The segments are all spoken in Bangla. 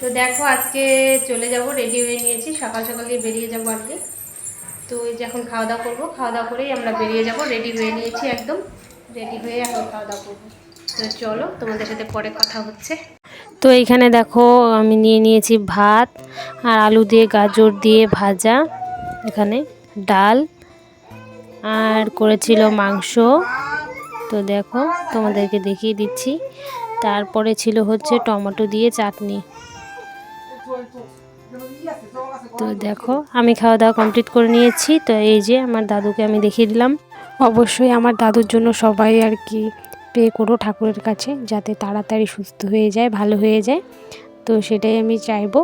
তো দেখো আজকে চলে যাব রেডি হয়ে নিয়েছি। সকাল সকালে বেরিয়ে যাব আর কি। তো এই যে খাওয়া দাওয়া করব, খাওয়া দাওয়া করেই আমরা বেরিয়ে যাব। রেডি হয়ে নিয়েছি একদম। রেডি হয়ে এখন খাওয়া দাওয়া করব। তো চলো, তোমাদের সাথে পরে কথা হচ্ছে। তো এইখানে দেখো, আমি নিয়ে নিয়েছি ভাত আর আলু দিয়ে গাজর দিয়ে ভাজা। এখানে ডাল আর করেছিল মাংস। তো দেখো, তোমাদেরকে দেখিয়ে দিচ্ছি। তারপরে ছিল হচ্ছে টমেটো দিয়ে চাটনি। তো দেখো, আমি খাওয়া দাওয়া কমপ্লিট করে নিয়েছি। তো এই যে আমার দাদুকে আমি দেখিয়ে দিলাম। অবশ্যই আমার দাদুর জন্য সবাই আর কি পে করো ঠাকুরের কাছে, যাতে তাড়াতাড়ি সুস্থ হয়ে যায়, ভালো হয়ে যায়। তো সেটাই আমি চাইব।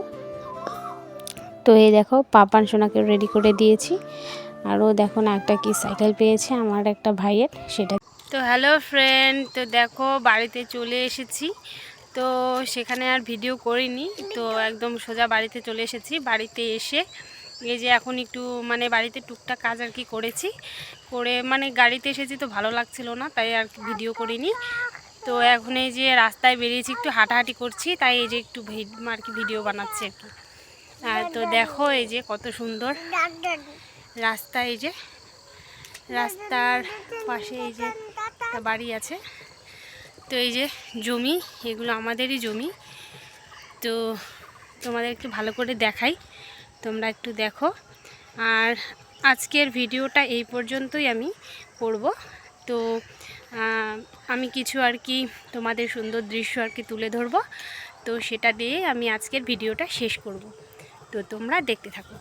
তো এই দেখো, পাপান সোনাকে রেডি করে দিয়েছি। আরও দেখো না একটা কি সাইকেল পেয়েছে, আমার একটা ভাইয়ের, সেটা তো হ্যালো ফ্রেন্ড তো দেখো, বাড়িতে চলে এসেছি। তো সেখানে আর ভিডিও করিনি, তো একদম সোজা বাড়িতে চলে এসেছি। বাড়িতে এসে এই যে এখন একটু মানে বাড়িতে টুকটাক কাজ আর কি করেছি। করে মানে গাড়িতে এসেছি তো ভালো লাগছিল না, তাই আর ভিডিও করিনি। তো এখন এই যে রাস্তায় বেরিয়েছি, একটু হাঁটাহাঁটি করছি, তাই এই যে একটু আর কি ভিডিও বানাচ্ছি আর কি। আর তো দেখো এই যে কত সুন্দর রাস্তা এই যে। রাস্তার পাশে এই যে বাড়ি আছে। তো এই যে জমি, এগুলো আমাদেরই জমি। তো তোমাদের একটু ভালো করে দেখাই, তোমরা একটু দেখো। আর আজকের ভিডিওটা এই পর্যন্তই আমি করব। তো আমি কিছু আর কি তোমাদের সুন্দর দৃশ্য আর কি তুলে ধরবো। তো সেটা দিয়ে আমি আজকের ভিডিওটা শেষ করব। তো তোমরা দেখতে থাকো।